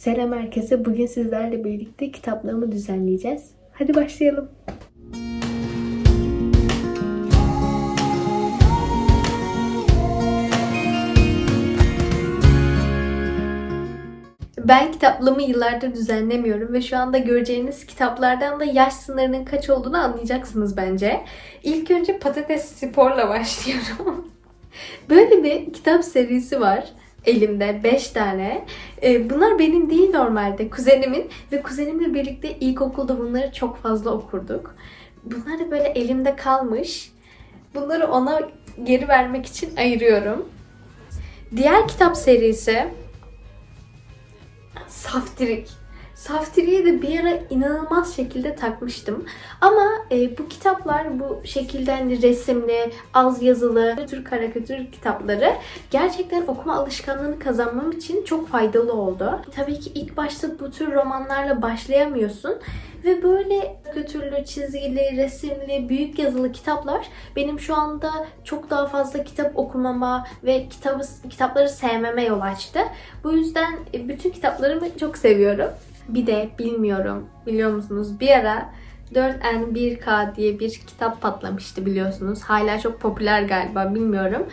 Selam herkese. Bugün sizlerle birlikte kitaplarımı düzenleyeceğiz. Hadi başlayalım. Ben kitaplığımı yıllardır düzenlemiyorum ve şu anda göreceğiniz kitaplardan da yaş sınırının kaç olduğunu anlayacaksınız bence. İlk önce patates sporla başlıyorum. Böyle bir kitap serisi var elimde 5 tane. Ee, bunlar benim değil normalde kuzenimin ve kuzenimle birlikte ilkokulda bunları çok fazla okurduk. Bunlar da böyle elimde kalmış. Bunları ona geri vermek için ayırıyorum. Diğer kitap serisi Saftirik. Saftirik'e de bir ara inanılmaz şekilde takmıştım. Ama e, bu kitaplar bu şekilde hani resimli, az yazılı, tür karikatür kitapları gerçekten okuma alışkanlığını kazanmam için çok faydalı oldu. Tabii ki ilk başta bu tür romanlarla başlayamıyorsun. Ve böyle götürlü, çizgili, resimli, büyük yazılı kitaplar benim şu anda çok daha fazla kitap okumama ve kitabı, kitapları sevmeme yol açtı. Bu yüzden e, bütün kitaplarımı çok seviyorum. Bir de bilmiyorum, biliyor musunuz? Bir ara 4N1K diye bir kitap patlamıştı biliyorsunuz. Hala çok popüler galiba bilmiyorum.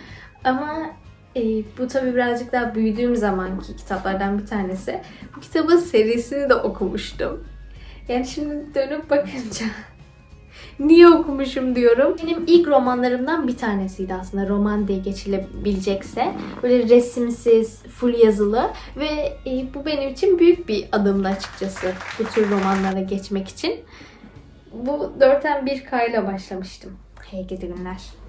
Ama e, bu tabii birazcık daha büyüdüğüm zamanki kitaplardan bir tanesi. Bu kitabın serisini de okumuştum. Yani şimdi dönüp bakınca niye okumuşum diyorum. Benim ilk romanlarımdan bir tanesiydi aslında roman diye geçilebilecekse. Böyle resimsiz, full yazılı ve e, bu benim için büyük bir adımdı açıkçası bu tür romanlara geçmek için. Bu 4'ten 1K ile başlamıştım. Hey gidi günler.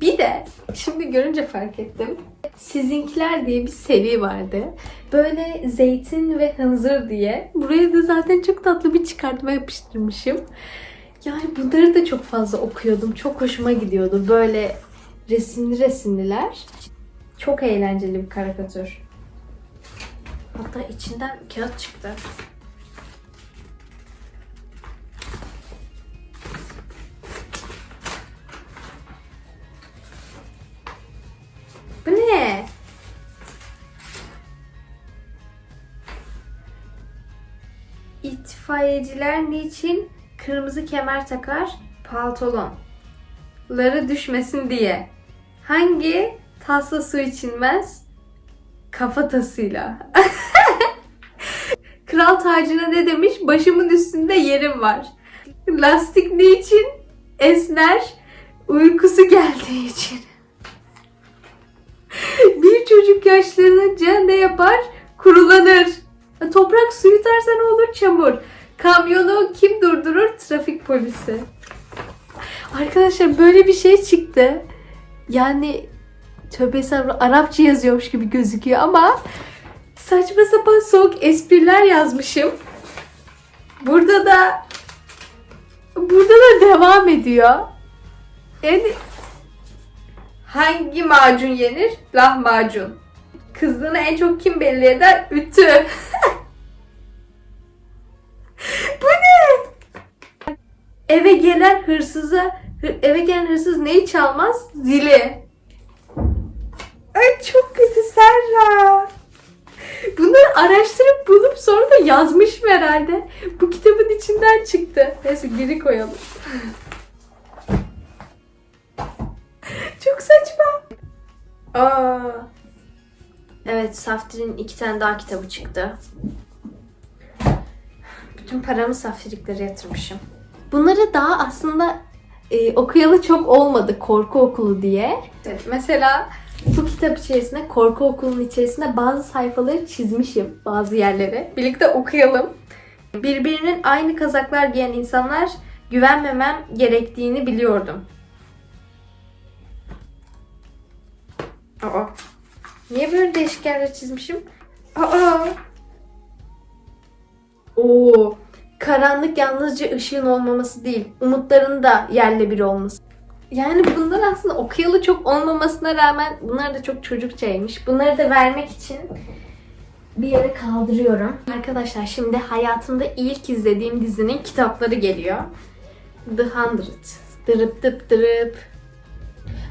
Bir de şimdi görünce fark ettim. Sizinkiler diye bir seri vardı. Böyle zeytin ve hınzır diye. Buraya da zaten çok tatlı bir çıkartma yapıştırmışım. Yani bunları da çok fazla okuyordum. Çok hoşuma gidiyordu. Böyle resimli resimliler. Çok eğlenceli bir karikatür. Hatta içinden kağıt çıktı. İtfaiyeciler niçin kırmızı kemer takar paltolonları düşmesin diye? Hangi tasla su içilmez? Kafatasıyla. Kral tacına ne demiş? Başımın üstünde yerim var. Lastik niçin? Esner uykusu geldiği için. Bir çocuk yaşlanınca ne yapar? Kurulanır. E, Toprak su yutarsa ne olur? Çamur. Kamyonu kim durdurur? Trafik polisi. Arkadaşlar böyle bir şey çıktı. Yani tövbe Arapça yazıyormuş gibi gözüküyor ama saçma sapan soğuk espriler yazmışım. Burada da burada da devam ediyor. Yani Hangi macun yenir? Lahmacun. Kızdığını en çok kim belli eder? Ütü. Eve gelen hırsıza hı- eve gelen hırsız neyi çalmaz? Zili. Ay çok kötü Serra. Bunları araştırıp bulup sonra da yazmışım herhalde. Bu kitabın içinden çıktı. Neyse geri koyalım. Çok saçma. Aa. Evet, Saftir'in iki tane daha kitabı çıktı. Bütün paramı Saftir'iklere yatırmışım. Bunları daha aslında e, okuyalı çok olmadı korku okulu diye. Evet, mesela bu kitap içerisinde korku okulunun içerisinde bazı sayfaları çizmişim bazı yerlere. Birlikte okuyalım. Birbirinin aynı kazaklar giyen insanlar güvenmemem gerektiğini biliyordum. Aa. Niye böyle değişik yerler çizmişim? Aa. Oo. Karanlık yalnızca ışığın olmaması değil, umutların da yerle bir olması. Yani bunlar aslında okuyalı çok olmamasına rağmen bunlar da çok çocukçaymış. Bunları da vermek için bir yere kaldırıyorum. Arkadaşlar şimdi hayatımda ilk izlediğim dizinin kitapları geliyor. The Hundred. Dırıp dıp dırıp.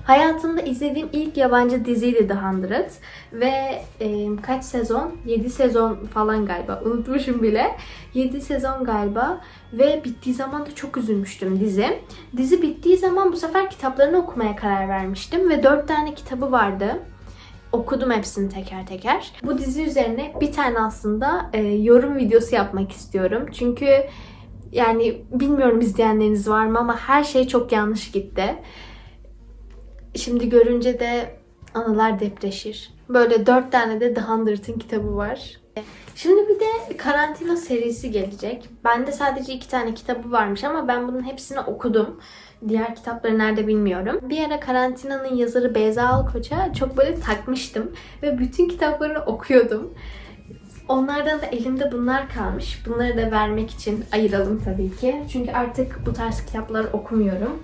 Hayatımda izlediğim ilk yabancı diziydi The Hundred. Ve e, kaç sezon? 7 sezon falan galiba. Unutmuşum bile. 7 sezon galiba. Ve bittiği zaman da çok üzülmüştüm dizi. Dizi bittiği zaman bu sefer kitaplarını okumaya karar vermiştim. Ve 4 tane kitabı vardı. Okudum hepsini teker teker. Bu dizi üzerine bir tane aslında e, yorum videosu yapmak istiyorum. Çünkü yani bilmiyorum izleyenleriniz var mı ama her şey çok yanlış gitti. Şimdi görünce de anılar depreşir. Böyle dört tane de The Hundred'ın kitabı var. Şimdi bir de karantina serisi gelecek. Bende sadece iki tane kitabı varmış ama ben bunun hepsini okudum. Diğer kitapları nerede bilmiyorum. Bir ara karantinanın yazarı Beyza Alkoç'a çok böyle takmıştım. Ve bütün kitaplarını okuyordum. Onlardan da elimde bunlar kalmış. Bunları da vermek için ayıralım tabii ki. Çünkü artık bu tarz kitapları okumuyorum.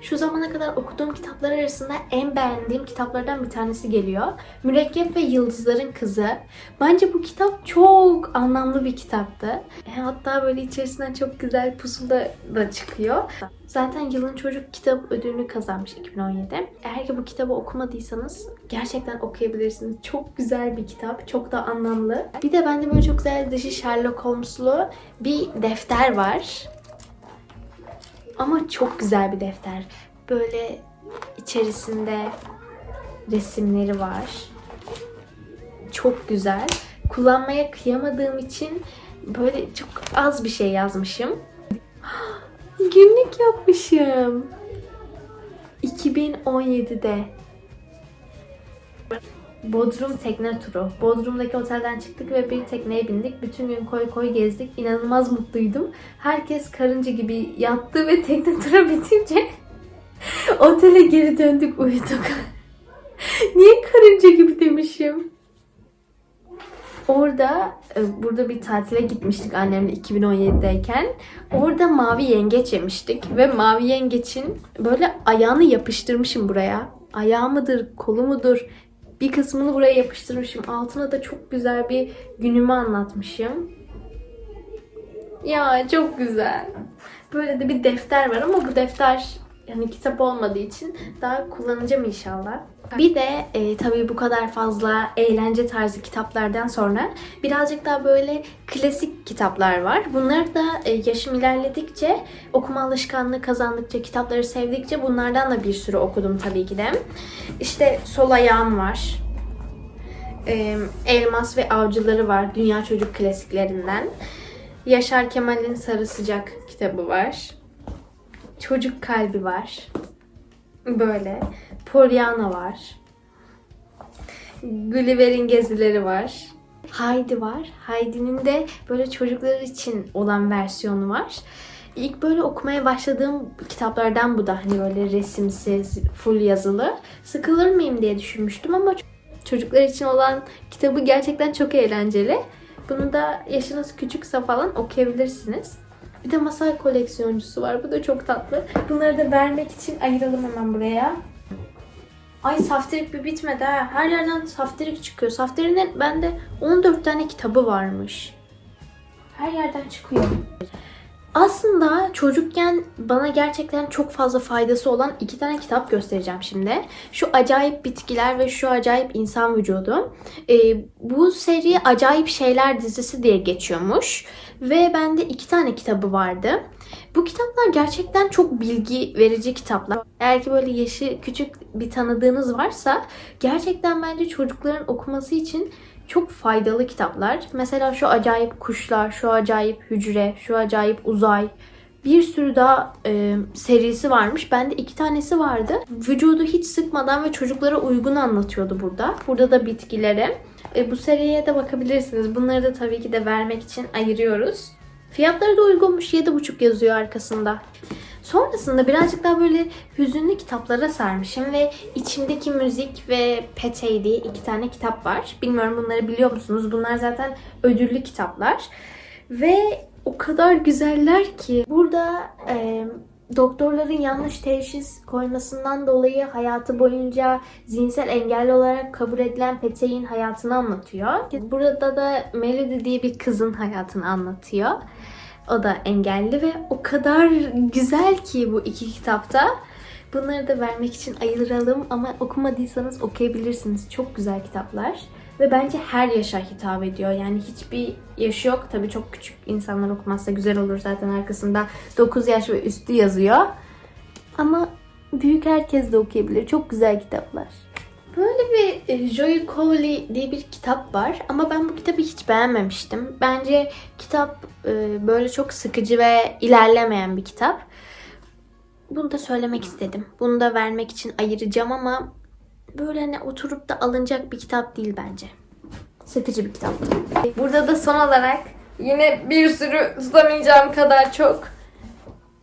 Şu zamana kadar okuduğum kitaplar arasında en beğendiğim kitaplardan bir tanesi geliyor. Mürekkep ve Yıldızların Kızı. Bence bu kitap çok anlamlı bir kitaptı. E, Hatta böyle içerisinden çok güzel pusula da çıkıyor. Zaten yılın çocuk kitap ödülünü kazanmış 2017. Eğer ki bu kitabı okumadıysanız gerçekten okuyabilirsiniz. Çok güzel bir kitap. Çok da anlamlı. Bir de bende böyle çok güzel dışı Sherlock Holmes'lu bir defter var. Ama çok güzel bir defter. Böyle içerisinde resimleri var. Çok güzel. Kullanmaya kıyamadığım için böyle çok az bir şey yazmışım. Günlük yapmışım. 2017'de. Bodrum tekne turu. Bodrum'daki otelden çıktık ve bir tekneye bindik. Bütün gün koy koy gezdik. İnanılmaz mutluydum. Herkes karınca gibi yattı ve tekne turu bitince otele geri döndük uyuduk. Niye karınca gibi demişim? Orada e, burada bir tatile gitmiştik annemle 2017'deyken. Orada mavi yengeç yemiştik ve mavi yengeçin böyle ayağını yapıştırmışım buraya. Ayağı mıdır, kolu mudur? Bir kısmını buraya yapıştırmışım. Altına da çok güzel bir günümü anlatmışım. Ya çok güzel. Böyle de bir defter var ama bu defter yani kitap olmadığı için daha kullanacağım inşallah. Bir de e, tabii bu kadar fazla eğlence tarzı kitaplardan sonra birazcık daha böyle klasik kitaplar var. Bunlar da e, yaşım ilerledikçe, okuma alışkanlığı kazandıkça, kitapları sevdikçe bunlardan da bir sürü okudum tabii ki de. İşte Sol Ayağım var. E, Elmas ve Avcıları var. Dünya Çocuk klasiklerinden. Yaşar Kemal'in Sarı Sıcak kitabı var. Çocuk Kalbi var. Böyle. Pollyanna var. Gulliver'in gezileri var. Heidi var. Heidi'nin de böyle çocuklar için olan versiyonu var. İlk böyle okumaya başladığım kitaplardan bu da hani böyle resimsiz, full yazılı. Sıkılır mıyım diye düşünmüştüm ama çocuklar için olan kitabı gerçekten çok eğlenceli. Bunu da yaşınız küçükse falan okuyabilirsiniz. Bir de masal koleksiyoncusu var. Bu da çok tatlı. Bunları da vermek için ayıralım hemen buraya. Ay saftirik bir bitmedi ha. Her yerden saftirik çıkıyor. Saftirinin bende 14 tane kitabı varmış. Her yerden çıkıyor. Aslında çocukken bana gerçekten çok fazla faydası olan iki tane kitap göstereceğim şimdi. Şu Acayip Bitkiler ve Şu Acayip İnsan Vücudu. Ee, bu seri Acayip Şeyler dizisi diye geçiyormuş. Ve bende iki tane kitabı vardı. Bu kitaplar gerçekten çok bilgi verici kitaplar. Eğer ki böyle yaşı küçük bir tanıdığınız varsa gerçekten bence çocukların okuması için çok faydalı kitaplar. Mesela şu acayip kuşlar, şu acayip hücre, şu acayip uzay. Bir sürü daha e, serisi varmış. Bende iki tanesi vardı. Vücudu hiç sıkmadan ve çocuklara uygun anlatıyordu burada. Burada da bitkileri. E, bu seriye de bakabilirsiniz. Bunları da tabii ki de vermek için ayırıyoruz. Fiyatları da uygunmuş. 7,5 yazıyor arkasında. Sonrasında birazcık daha böyle hüzünlü kitaplara sarmışım ve içimdeki müzik ve Petey diye iki tane kitap var. Bilmiyorum bunları biliyor musunuz? Bunlar zaten ödüllü kitaplar. Ve o kadar güzeller ki burada e, doktorların yanlış teşhis koymasından dolayı hayatı boyunca zihinsel engelli olarak kabul edilen Petey'in hayatını anlatıyor. Burada da Melody diye bir kızın hayatını anlatıyor. O da engelli ve o kadar güzel ki bu iki kitapta. Bunları da vermek için ayıralım ama okumadıysanız okuyabilirsiniz. Çok güzel kitaplar. Ve bence her yaşa hitap ediyor. Yani hiçbir yaşı yok. Tabii çok küçük insanlar okumazsa güzel olur zaten arkasında 9 yaş ve üstü yazıyor. Ama büyük herkes de okuyabilir. Çok güzel kitaplar. Böyle bir e, Joy Cowley diye bir kitap var ama ben bu kitabı hiç beğenmemiştim. Bence kitap e, böyle çok sıkıcı ve ilerlemeyen bir kitap. Bunu da söylemek istedim. Bunu da vermek için ayıracağım ama böyle hani oturup da alınacak bir kitap değil bence. Sıkıcı bir kitaptı. Burada da son olarak yine bir sürü tutamayacağım kadar çok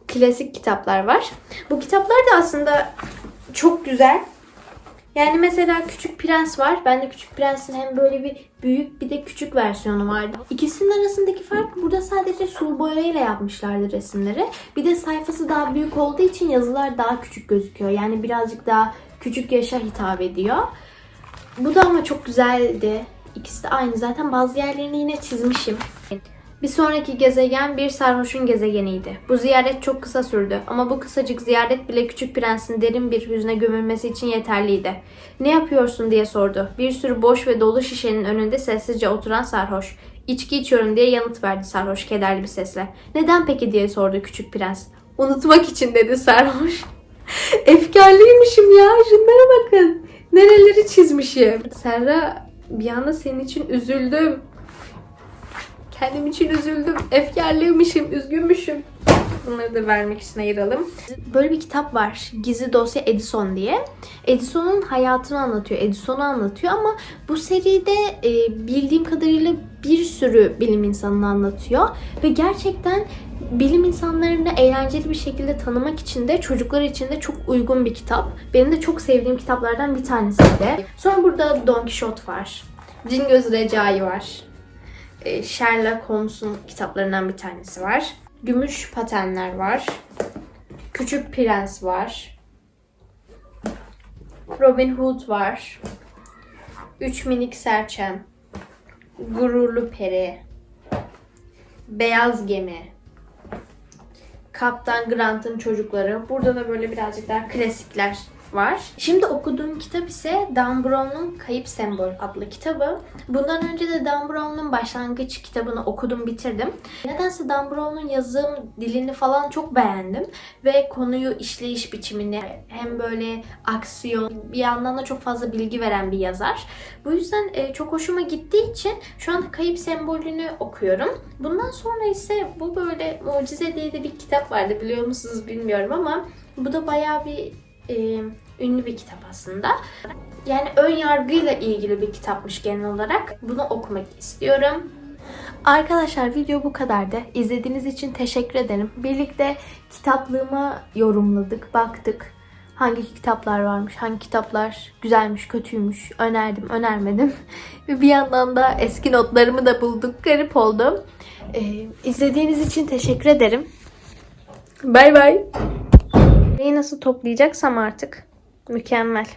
klasik kitaplar var. Bu kitaplar da aslında çok güzel. Yani mesela Küçük Prens var. Ben de Küçük Prens'in hem böyle bir büyük bir de küçük versiyonu vardı. İkisinin arasındaki fark burada sadece sulu boyayla yapmışlardı resimleri. Bir de sayfası daha büyük olduğu için yazılar daha küçük gözüküyor. Yani birazcık daha küçük yaşa hitap ediyor. Bu da ama çok güzeldi. İkisi de aynı. Zaten bazı yerlerini yine çizmişim. Bir sonraki gezegen bir sarhoşun gezegeniydi. Bu ziyaret çok kısa sürdü ama bu kısacık ziyaret bile küçük prensin derin bir hüzne gömülmesi için yeterliydi. Ne yapıyorsun diye sordu. Bir sürü boş ve dolu şişenin önünde sessizce oturan sarhoş. İçki içiyorum diye yanıt verdi sarhoş kederli bir sesle. Neden peki diye sordu küçük prens. Unutmak için dedi sarhoş. Efkarlıymışım ya şunlara bakın. Nereleri çizmişim. Serra bir anda senin için üzüldüm. Kendim için üzüldüm. Efkarlıymışım, üzgünmüşüm. Bunları da vermek için ayıralım. Böyle bir kitap var. Gizli Dosya Edison diye. Edison'un hayatını anlatıyor. Edison'u anlatıyor ama bu seride e, bildiğim kadarıyla sürü bilim insanını anlatıyor. Ve gerçekten bilim insanlarını eğlenceli bir şekilde tanımak için de çocuklar için de çok uygun bir kitap. Benim de çok sevdiğim kitaplardan bir tanesiydi. Sonra burada Don Quixote var. Cingöz Recai var. E, Sherlock Holmes'un kitaplarından bir tanesi var. Gümüş Patenler var. Küçük Prens var. Robin Hood var. Üç Minik Serçem. Gururlu Peri. Beyaz Gemi. Kaptan Grant'ın çocukları. Burada da böyle birazcık daha klasikler var. Şimdi okuduğum kitap ise Dan Brown'un Kayıp Sembol adlı kitabı. Bundan önce de Dan Brown'un başlangıç kitabını okudum, bitirdim. Nedense Dan Brown'un yazım dilini falan çok beğendim ve konuyu işleyiş biçimini hem böyle aksiyon bir yandan da çok fazla bilgi veren bir yazar. Bu yüzden e, çok hoşuma gittiği için şu anda Kayıp Sembolünü okuyorum. Bundan sonra ise bu böyle Mucize diye de bir kitap vardı biliyor musunuz bilmiyorum ama bu da bayağı bir e, ünlü bir kitap aslında. Yani ön yargıyla ilgili bir kitapmış genel olarak. Bunu okumak istiyorum. Arkadaşlar video bu kadardı. İzlediğiniz için teşekkür ederim. Birlikte kitaplığıma yorumladık, baktık. Hangi kitaplar varmış, hangi kitaplar güzelmiş, kötüymüş, önerdim, önermedim. Bir yandan da eski notlarımı da bulduk. Garip oldum. Ee, izlediğiniz için teşekkür ederim. Bay bay. Neyi nasıl toplayacaksam artık. Mükemmel.